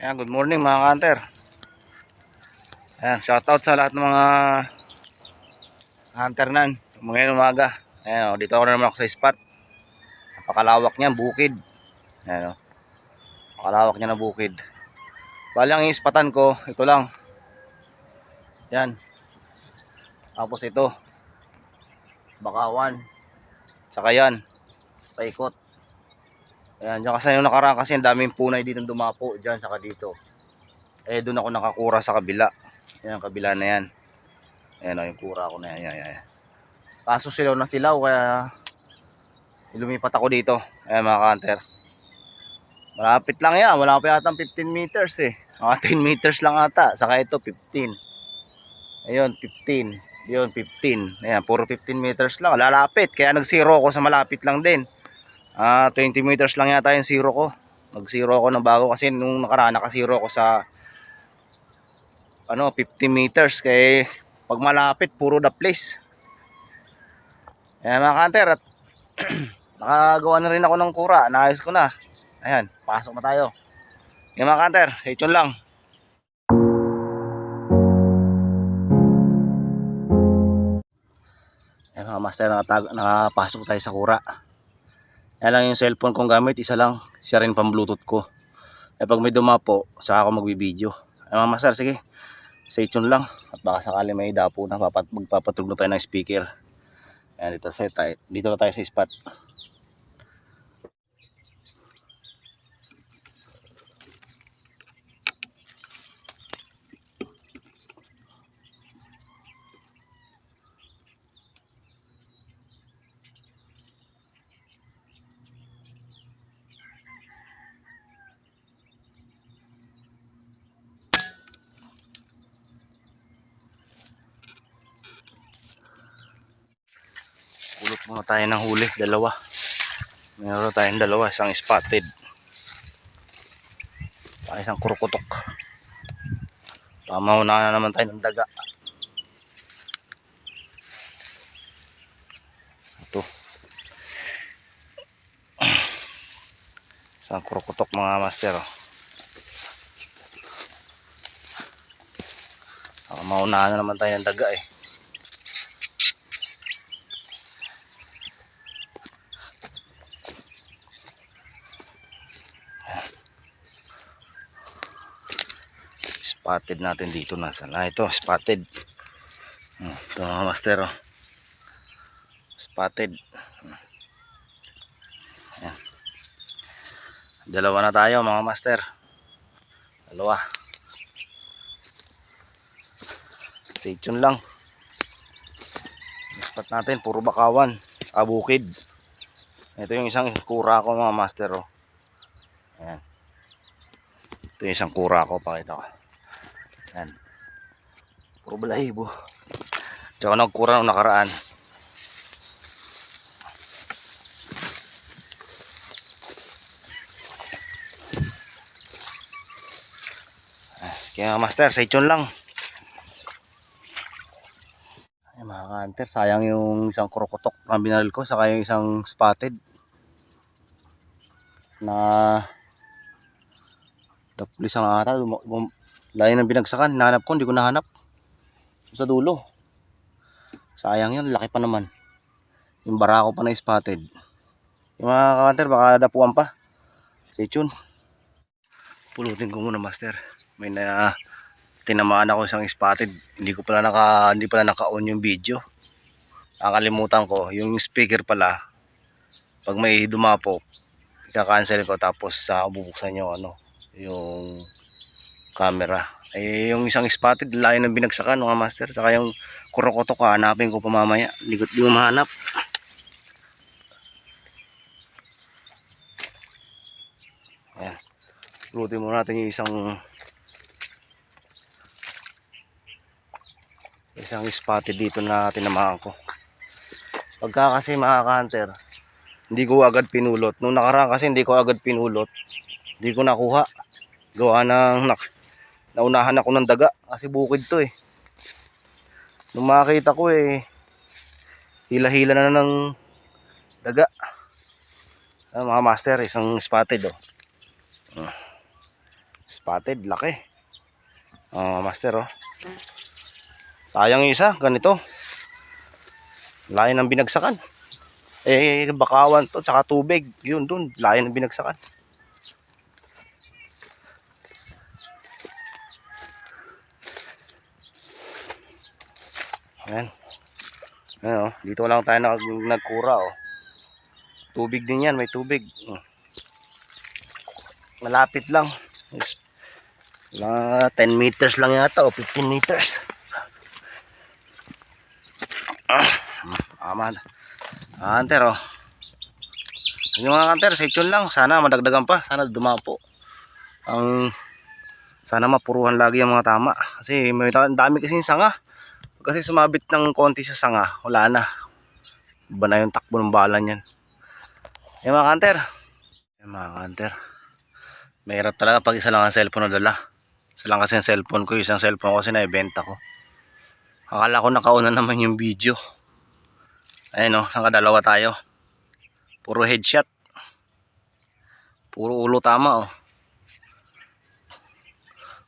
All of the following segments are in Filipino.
Ayan, good morning mga kanter. Ayan, shoutout sa lahat ng mga hunter nan. Ngayon umaga. Ayan, oh, dito ako na naman ako sa spot. Napakalawak niya, bukid. Ayan, oh. Napakalawak niya na bukid. Bali ang ispatan ko, ito lang. Yan. Tapos ito. Bakawan. Tsaka yan. Paikot. Ayan, dyan kasi yung nakaraan kasi ang daming punay dito dumapo. Dyan, saka dito. Eh, doon ako nakakura sa kabila. Ayan, kabila na yan. Ayan o, yung kura ko na yan. Ayan, ayan. Kaso silaw na silaw, kaya lumipat ako dito. Ayan mga kanter. Malapit lang yan. Wala pa yata 15 meters eh. Mga 10 meters lang ata. Saka ito, 15. Ayun, 15. Yun, 15. Ayan, puro 15 meters lang. Lalapit. Kaya nag-zero ako sa malapit lang din. Ah, 20 meters lang yata yung zero ko. Nag-zero ako ng bago kasi nung nakaraan naka-zero ako sa ano, 50 meters kay pag malapit puro the place. Ayan mga kanter at nakagawa na rin ako ng kura. Naayos ko na. Ayan, pasok na tayo. Ayan mga kanter, stay tuned lang. Ayan mga master, nakapasok tayo sa kura. Yan lang yung cellphone kong gamit, isa lang. Siya rin pang bluetooth ko. Eh pag may dumapo, saka ako magbibideo. Ay mga master, sige. Stay tuned lang. At baka sakali may dapo na papat magpapatugno tayo ng speaker. Ayan, dito, sa, dito na tayo sa spot. Muna tayo ng huli, dalawa. Meron tayong dalawa, isang spotted. Saka isang kurukutok. Pamauna na naman tayo ng daga. Ito. Isang kurukutok mga master. Oh. Saka maunahan na naman tayo ng daga eh. Spotted natin dito na sana ito spotted Hmm, ito mga master oh. spotted. Ayan. dalawa na tayo mga master dalawa stay tuned lang spot natin puro bakawan sa bukid ito yung isang kura ko mga master oh. Ayan. ito yung isang kura ko pakita ko yan. Puro balahibo. Tsaka nagkura nung nakaraan. Ah, Kaya master, sa ityon lang. Ay mga kanter, sayang yung isang krokotok na binaril ko, saka yung isang spotted na daplis ang ata, lum- layo ng binagsakan, nahanap ko, hindi ko nahanap. Sa dulo. Sayang yun, laki pa naman. Yung barako pa na spotted. Yung mga kakanter, baka dapuan pa. Stay tuned. Pulutin ko muna, master. May na tinamaan ako isang spotted. Hindi ko pala naka hindi pala naka-on yung video. Nakakalimutan ko, yung speaker pala pag may dumapo, ika-cancel ko tapos sa bubuksan yung ano, yung camera. Eh, yung isang spotted, layo ng binagsakan mga master. Saka yung kurokotok, hanapin ko pa mamaya. Hindi ko, di ko mahanap. Ayan. Lutin muna natin yung isang isang spotted dito na tinamaan ko. Pagka kasi mga hunter hindi ko agad pinulot. Nung nakaraan kasi hindi ko agad pinulot. Hindi ko nakuha. Gawa ng nak naunahan ako ng daga kasi bukid to eh nung makakita ko eh hila-hila na ng daga ah, mga master isang spotted oh Ah. Spotted, laki. Oh, master oh. Sayang isa, ganito. Layo ng binagsakan. Eh, bakawan to, tsaka tubig. Yun dun, layo ng binagsakan. Ayan. Ayan oh, dito lang tayo nag nagkura oh. Tubig din yan, may tubig. Mm. Malapit lang. Is, mga 10 meters lang yata o 15 meters. Ah, aman. Ah, Hunter oh. Yung mga hunter, section lang. Sana madagdagan pa. Sana dumapo. Ang sana mapuruhan lagi ang mga tama. Kasi may dami kasi sanga. Kasi sumabit ng konti sa sanga, wala na. Iba na yung takbo ng bala niyan. Yung mga hunter. Yung mga hunter. Mahirap talaga pag isa lang ang cellphone na dala. Isa lang kasi ang cellphone ko, isang cellphone ko kasi naibenta ko. Akala ko nakauna naman yung video. Ayun o, nakadalawa tayo. Puro headshot. Puro ulo tama o.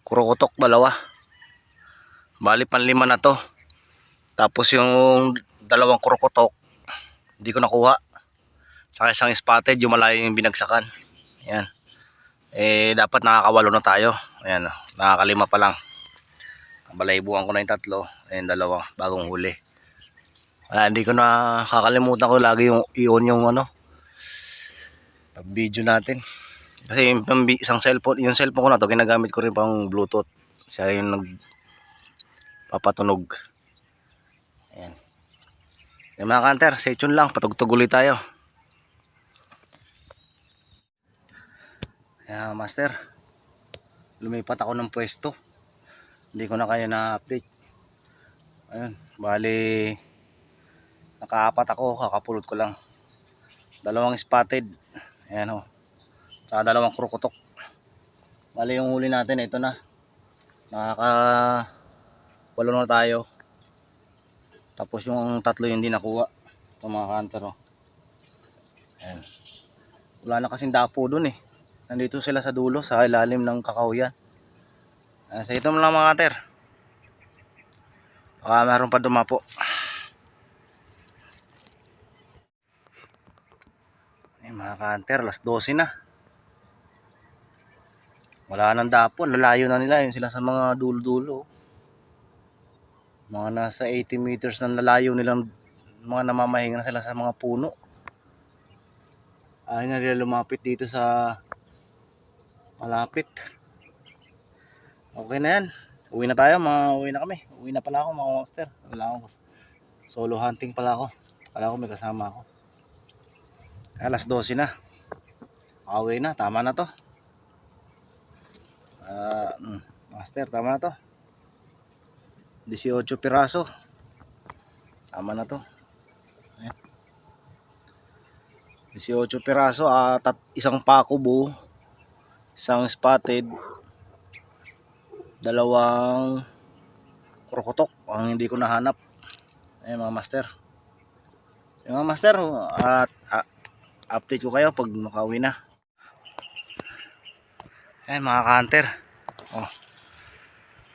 Kurokotok dalawa. Bali panlima na to. Tapos yung dalawang kurokotok, hindi ko nakuha. Saka isang spotted, yung malayo yung binagsakan. Ayan. Eh, dapat nakakawalo na tayo. Ayan, nakakalima pa lang. Balaybuan ko na yung tatlo. Ayan, dalawa, bagong huli. Wala, hindi ko na kakalimutan ko lagi yung i-on yung ano, video natin. Kasi yung isang cellphone, yung cellphone ko na to, ginagamit ko rin pang bluetooth. Siya yung nag papatunog. Yung mga kanter, stay tuned lang, patugtog ulit tayo. Ayan, master. Lumipat ako ng pwesto. Hindi ko na kayo na-update. Ayun, bali nakaapat ako, kakapulot ko lang. Dalawang spotted. Ayan o. Tsaka dalawang krukotok. Bali yung huli natin, ito na. Nakaka walo na tayo. Tapos yung tatlo yung di nakuha. Ito mga kanter o. Ayan. Wala na kasing dapo dun eh. Nandito sila sa dulo, sa ilalim ng kakauyan. Ayan, sa ito mo lang mga kanter. Baka meron pa dumapo. Ayan mga kanter, alas 12 na. Wala nang dapo, lalayo na nila yun sila sa mga dulo-dulo. Mga nasa 80 meters na lalayo nilang mga namamahinga na sila sa mga puno. Ayaw na nila lumapit dito sa malapit. Okay na yan. Uwi na tayo, mga uwi na kami. Uwi na pala ako mga monster. Wala akong solo hunting pala ako. Kala ko may kasama ako. Alas 12 na. Okay na, tama na to. Ah, mm, master, tama na to. 18 piraso. Tama na to. Ayan. 18 piraso at at isang pako buo. Isang spotted. Dalawang krokotok ang hindi ko nahanap. Ayan mga master. Yung mga master, at ah, update ko kayo pag makauwi na. Ayan mga hunter. Oh.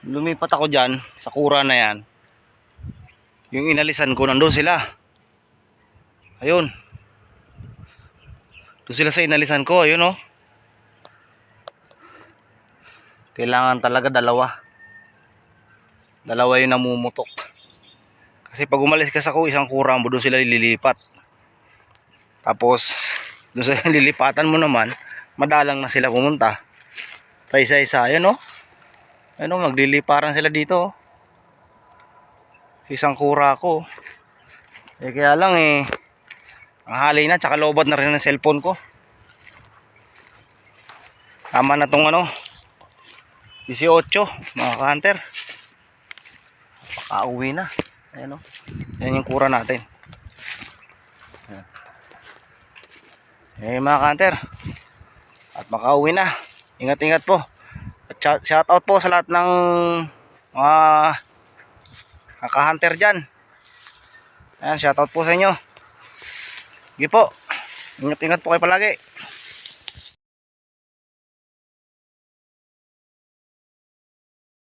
Lumipat ako dyan sa kura na yan. Yung inalisan ko, nandun sila. Ayun. Doon sila sa inalisan ko, ayun oh. Kailangan talaga dalawa. Dalawa yung namumutok. Kasi pag umalis ka sa ko, isang kura mo, doon sila lilipat. Tapos, doon sa lilipatan mo naman, madalang na sila pumunta. Pa isa-isa, ayun oh. Ayun oh, magliliparan sila dito oh. Isang kura ko. Eh kaya lang eh, ang hali na, tsaka lobot na rin ng cellphone ko. Tama na tong ano, 18, mga hunter. Pakauwi na. Ayan o. Ayan yung kura natin. Eh mga hunter. At makauwi na. Ingat-ingat po. At shout- out po sa lahat ng mga kaka-hunter dyan. Ayan, shout out po sa inyo. Sige po. Ingat-ingat po kayo palagi.